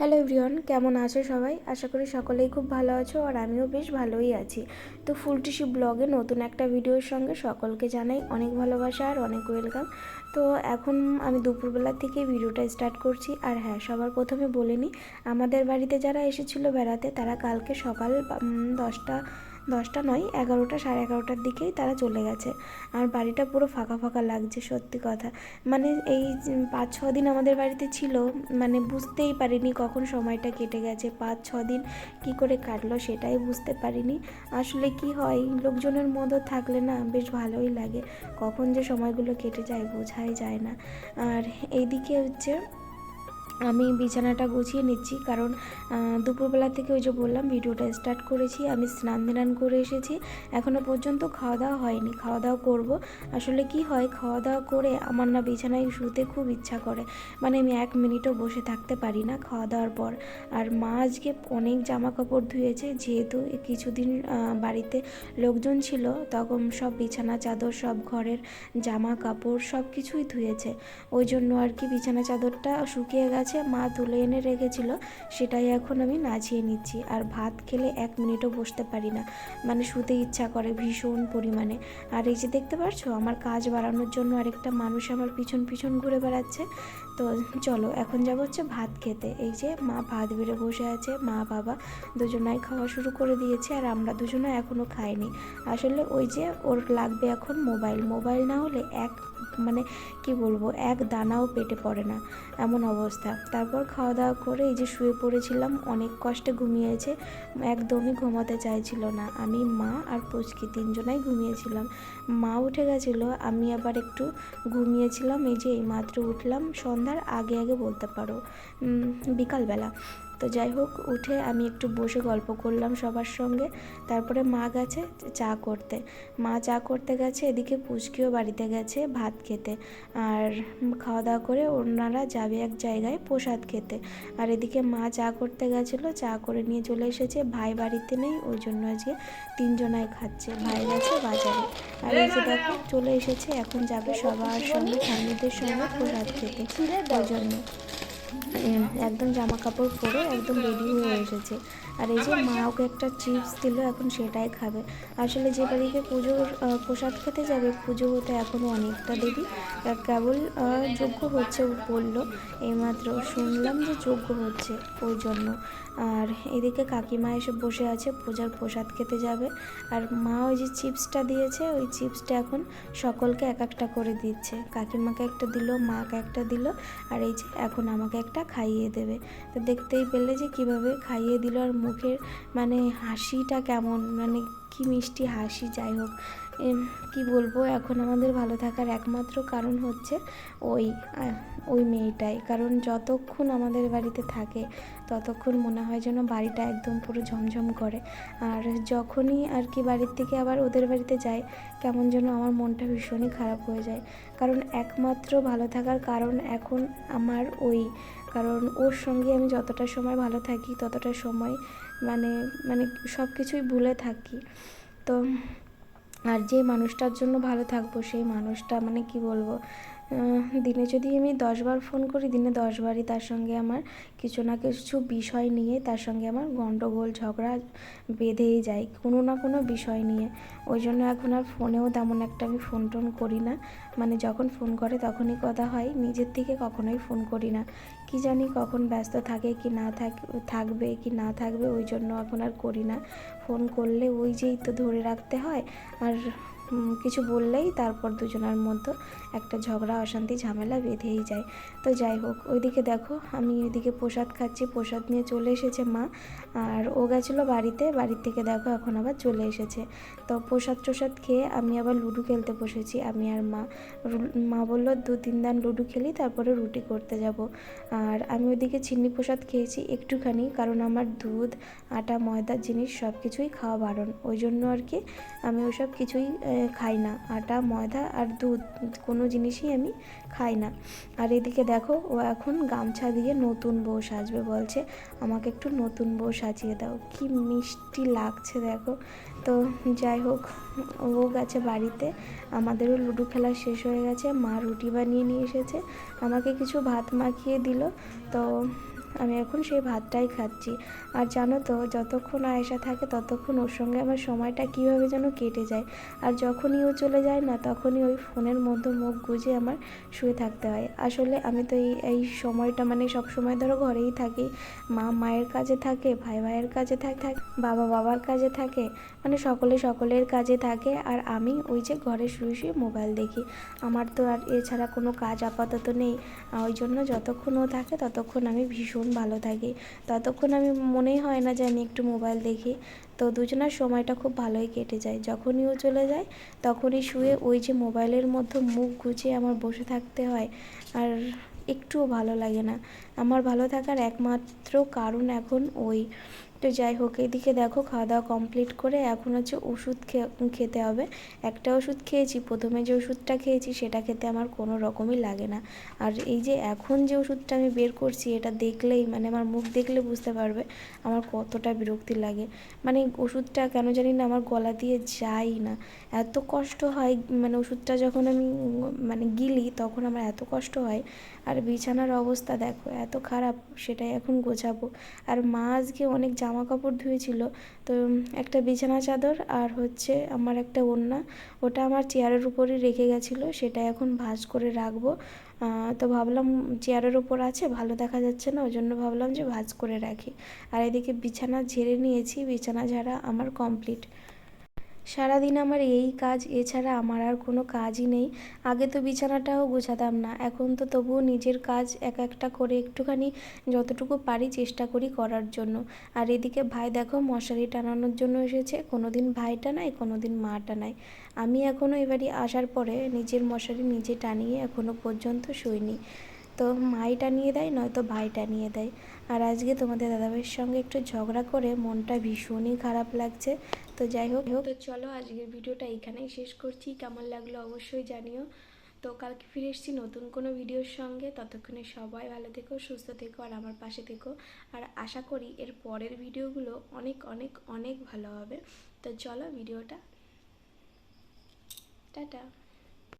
Hello everyone কেমন আছো সবাই? আশা করি সকলেই খুব ভালো আছো আর আমিও বেশ ভালোই আছি। তো ফুলটিসি ব্লগে নতুন একটা ভিডিওর সঙ্গে সকলকে জানাই অনেক ভালোবাসা আর অনেক ওয়েলকাম তো এখন আমি দুপুরবেলা থেকে ভিডিওটা স্টার্ট করছি আর হ্যাঁ সবার প্রথমে বলে নিই, আমাদের বাড়িতে যারা এসেছিল বেড়াতে তারা কালকে সকাল দশটা দশটা নয়, এগারোটা, সাড়ে এগারোটার দিকেই তারা চলে গেছে। আর বাড়িটা পুরো ফাঁকা ফাঁকা লাগছে, সত্যি কথা। মানে এই পাঁচ, ছ দিন আমাদের বাড়িতে ছিল মানে বুঝতেই পারিনি কখন সময়টা কেটে গেছে। পাঁচ, ছ দিন কী করে কাটলো সেটাই বুঝতে পারিনি। আসলে কি হয়, লোকজনের মধ্যে থাকলে না বেশ ভালোই লাগে। কখন যে সময়গুলো কেটে যায় বোঝাই যায় না। আর এইদিকে হচ্ছে আমি বিছানাটা গুছিয়ে নিচ্ছি, কারণ দুপুরবেলা থেকে ওই যে বললাম ভিডিওটা স্টার্ট করেছি, আমি স্নান ধান করে এসেছি এখনও পর্যন্ত খাওয়া দাওয়া হয়নি, খাওয়া দাওয়া করব। আসলে কি হয়, খাওয়া দাওয়া করে আমার না বিছানায় শুতে খুব ইচ্ছা করে মানে আমি এক মিনিটও বসে থাকতে পারি না খাওয়া দাওয়ার পর। আর মা আজকে অনেক জামা কাপড় ধুয়েছে, যেহেতু কিছুদিন বাড়িতে লোকজন ছিল, তখন সব বিছানা চাদর, সব ঘরের জামা কাপড় সব কিছুই ধুয়েছে। ওই জন্য আর কি বিছানা চাদরটা শুকিয়ে গেছে মা তুলে এনে রেখেছিল, সেটাই এখন আমি নাচিয়ে নিচ্ছি। আর ভাত খেলে এক মিনিটও বসতে পারি না। মানে শুতে ইচ্ছা করে ভীষণ পরিমাণে। আর এই যে দেখতে পাচ্ছো আমার কাজ বাড়ানোর জন্য আরেকটা মানুষ আমার পিছন পিছন ঘুরে বেড়াচ্ছে। তো চলো, এখন যাব হচ্ছে ভাত খেতে। এই যে মা ভাত বেড়ে বসে আছে, মা বাবা দুজনাই খাওয়া শুরু করে দিয়েছে, আর আমরা দুজনে এখনও খাইনি। আসলে ওই যে ওর লাগবে এখন মোবাইল। মোবাইল না হলে এক মানে কি বলব, এক দানাও পেটে পড়ে না এমন অবস্থা। তারপর খাওয়া দাওয়া করে এই যে শুয়ে পড়েছিলাম, অনেক কষ্টে ঘুমিয়েছে, একদমই ঘুমাতে চাইছিল না। আমি, মা আর পুচকি তিনজনাই ঘুমিয়েছিলাম। মা উঠে গেছিল, আমি আবার একটু ঘুমিয়েছিলাম, এই যে এইমাত্র উঠলাম, সন্ধ্যার আগে আগে বলতে পারো বিকালবেলা। তো যাই হোক, উঠে আমি একটু বসে গল্প করলাম সবার সঙ্গে। তারপরে মা গেছে চা করতে। মা চা করতে গেছে, এদিকে পুচকিও বাড়িতে গেছে ভাত খেতে। আর খাওয়া দাওয়া করে ওনারা যাবে এক জায়গায় প্রসাদ খেতে। আর এদিকে মা চা করতে গেছিল, চা করে নিয়ে চলে এসেছে। ভাই বাড়িতে নেই, ওই জন্য আজকে তিনজনাই খাচ্ছে। ভাই গেছে বাজারে। আর এই যে দেখো, চলে এসেছে, এখন যাবে সবার সঙ্গে, ফ্যামিলিদের সঙ্গে প্রসাদ খেতে। ওই জন্য। একদম জামা কাপড় পরে একদম রেডি হয়ে এসেছে। আর এই যে মা ওকে একটা চিপস দিল, এখন সেটাই খাবে। আসলে যে বাড়িতে পুজোর প্রসাদ খেতে যাবে, পুজো হতে এখনও অনেকটা আর কেবল যোগ্য হচ্ছে বলল, এইমাত্র শুনলাম যে যজ্ঞ হচ্ছে ওই জন্য। আর এদিকে কাকিমা এসে বসে আছে, পূজার প্রসাদ খেতে যাবে। আর মা ওই যে চিপসটা দিয়েছে, ওই চিপসটা এখন সকলকে এক একটা করে দিচ্ছে। কাকিমাকে একটা দিল, মাকে একটা দিল, আর এই যে এখন আমাকে একটা খাইয়ে দেবে। তো দেখতেই পেলে যে কীভাবে খাইয়ে দিল আর মুখের মানে হাসিটা কেমন মানে কি মিষ্টি হাসি, যাই হোক। কি বলব, এখন আমাদের ভালো থাকার একমাত্র কারণ হচ্ছে ওই ওই মেয়েটাই। কারণ যতক্ষণ আমাদের বাড়িতে থাকে, ততক্ষণ মনে হয় যেন বাড়িটা একদম পুরো ঝমঝম করে। আর যখনই আর কি বাড়ির থেকে আবার ওদের বাড়িতে যাই, কেমন যেন আমার মনটা ভীষণই খারাপ হয়ে যায়। কারণ একমাত্র ভালো থাকার কারণ এখন আমার ওই, কারণ ওর সঙ্গে আমি যতটা সময় ভালো থাকি, ততটা সময় মানে মানে সব কিছুই ভুলে থাকি। তো, আর যে মানুষটার জন্য ভালো থাকব, সেই মানুষটা মানে কি বলব? দিনে যদি আমি দশবার ফোন করি, দিনে দশবারই তার সঙ্গে আমার কিছু না কিছু বিষয় নিয়ে তার সঙ্গে আমার গণ্ডগোল ঝগড়া বেঁধেই যায়, কোনো না কোনো বিষয় নিয়ে। ওই জন্য এখন আর ফোনেও তেমন একটা আমি ফোন টোন করি না। মানে যখন ফোন করে তখনই কথা হয়, নিজের থেকে কখনোই ফোন করি না। কি জানি কখন ব্যস্ত থাকে কি না থাক, থাকবে কি না থাকবে, ওই জন্য এখন আর করি না। ফোন করলে ওই যেই তো ধরে রাখতে হয়, আর কিছু বললেই তারপর দুজনের মধ্যে একটা ঝগড়া, অশান্তি, ঝামেলা বেঁধেই যায়। তো যাই হোক, ওইদিকে দেখো, আমি ওইদিকে প্রসাদ খাচ্ছি, প্রসাদ নিয়ে চলে এসেছে মা। আর ও গেছিল বাড়িতে, বাড়ির থেকে দেখো এখন আবার চলে এসেছে। তো প্রসাদ টসাদ খেয়ে আমি আবার লুডো খেলতে বসেছি, আমি আর মা। মা বলল, দু তিন দান লুডো খেলি, তারপরে রুটি করতে যাব। আর আমি ওইদিকে চিনি প্রসাদ খেয়েছি একটুখানি, কারণ আমার দুধ, আটা ময়দার জিনিস সব কিছুই খাওয়া বারণ। ওই জন্য আর কি আমি ওসব কিছুই খাই না। আটা, ময়দা আর দুধ, কোনো জিনিসই আমি খাই না। আর এদিকে দেখো, ও এখন গামছা দিয়ে নতুন বউ সাজবে বলছে, আমাকে একটু নতুন বউ সাজিয়ে দাও। কি মিষ্টি লাগছে দেখো। তো যাই হোক, ও গেছে বাড়িতে, আমাদেরও লুডো খেলা শেষ হয়ে গেছে, মা রুটি বানিয়ে নিয়ে এসেছে, আমাকে কিছু ভাত মাখিয়ে দিল। তো আমি এখন সেই ভাতটাই খাচ্ছি। আর জানো তো, যতক্ষণ আয়েশা থাকে ততক্ষণ ওর সঙ্গে আমার সময়টা কীভাবে যেন কেটে যায়। আর যখনই ও চলে যায় না, তখনই ওই ফোনের মধ্যে মুখ গুজে আমার শুয়ে থাকতে হয়। আসলে আমি তো এই এই সময়টা মানে সব সময় ধরো ঘরেই থাকি। মা মায়ের কাজে থাকে, ভাই ভাইয়ের কাজে থাকে বাবা বাবার কাজে থাকে মানে সকলে সকলের কাজে থাকে। আর আমি ওই যে ঘরে শুয়ে শুয়ে মোবাইল দেখি। আমার তো আর এছাড়া কোনো কাজ আপাতত নেই। ওই জন্য যতক্ষণ ও থাকে ততক্ষণ আমি ভীষণ ভালো থাকি। ততক্ষণ আমি মনেই হয় না যে আমি একটু মোবাইল দেখি। তো দুজনার সময়টা খুব ভালোই কেটে যায়। যখনই ও চলে যায়, তখনই শুয়ে ওই যে মোবাইলের মধ্যে মুখ গুজে আমার বসে থাকতে হয়। আর একটুও ভালো লাগে না। আমার ভালো থাকার একমাত্র কারণ এখন ওই। তো যাই হোক, এদিকে দেখো খাওয়া দাওয়া কমপ্লিট করে এখন হচ্ছে ওষুধ খেতে হবে। একটা ওষুধ খেয়েছি, প্রথমে যে ওষুধটা খেয়েছি সেটা খেতে আমার কোনো রকমই লাগে না। আর এই যে এখন যে ওষুধটা আমি বের করছি, এটা দেখলেই মানে আমার মুখ দেখলে বুঝতে পারবে আমার কতটা বিরক্তি লাগে। মানে ওষুধটা কেন জানি না আমার গলা দিয়ে যায় না। এত কষ্ট হয় মানে ওষুধটা যখন আমি মানে গিলি তখন আমার এত কষ্ট হয়। আর বিছানার অবস্থা দেখো, এত খারাপ, সেটাই এখন গোছাবো। আর মা আজকে অনেক কাপড় ধুয়েছিল। তো একটা বিছানা চাদর আর হচ্ছে আমার একটা ওড়না, ওটা আমার চেয়ারের উপরই রেখে গেছিল, সেটা এখন ভাঁজ করে রাখব। তো ভাবলাম চেয়ারের উপর আছে, ভালো দেখা যাচ্ছে না ওই জন্য ভাবলাম যে ভাজ করে রাখি। আর এদিকে বিছানা ঝেড়ে নিয়েছি, বিছানা ঝাড়া আমার কমপ্লিট সারাদিন আমার এই কাজ, এছাড়া আমার আর কোনো কাজই নেই। আগে তো বিছানাটাও গোছাতাম না, এখন তো তবুও নিজের কাজ এক একটা করে একটুখানি যতটুকু পারি চেষ্টা করি করার জন্য। আর এদিকে ভাই দেখো মশারি টানানোর জন্য এসেছে কোনো দিন ভাই টানায় কোনো দিন মা টানায় আমি এখনও এবারই আসার পরে নিজের মশারি নিজে টানিয়ে এখনও পর্যন্ত শুইনি। তো মাই টানিয়ে দেয়, নয়তো ভাই টানিয়ে দেয়। আর আজকে তোমাদের দাদাভাইয়ের সঙ্গে একটু ঝগড়া করে মনটা ভীষণই খারাপ লাগছে। তো যাই হোক হোক। তো চলো আজকের ভিডিওটা এখানেই শেষ করছি। কেমন লাগল অবশ্যই জানিও। তো কালকে ফিরে এসেছি নতুন কোনো ভিডিওর সঙ্গে। ততক্ষণে সবাই ভালো থেকো, সুস্থ থেকো, আর আমার পাশে থেকো। আর আশা করি এর পরের ভিডিওগুলো অনেক অনেক অনেক ভালো হবে। তো চলো ভিডিওটা। টাটা।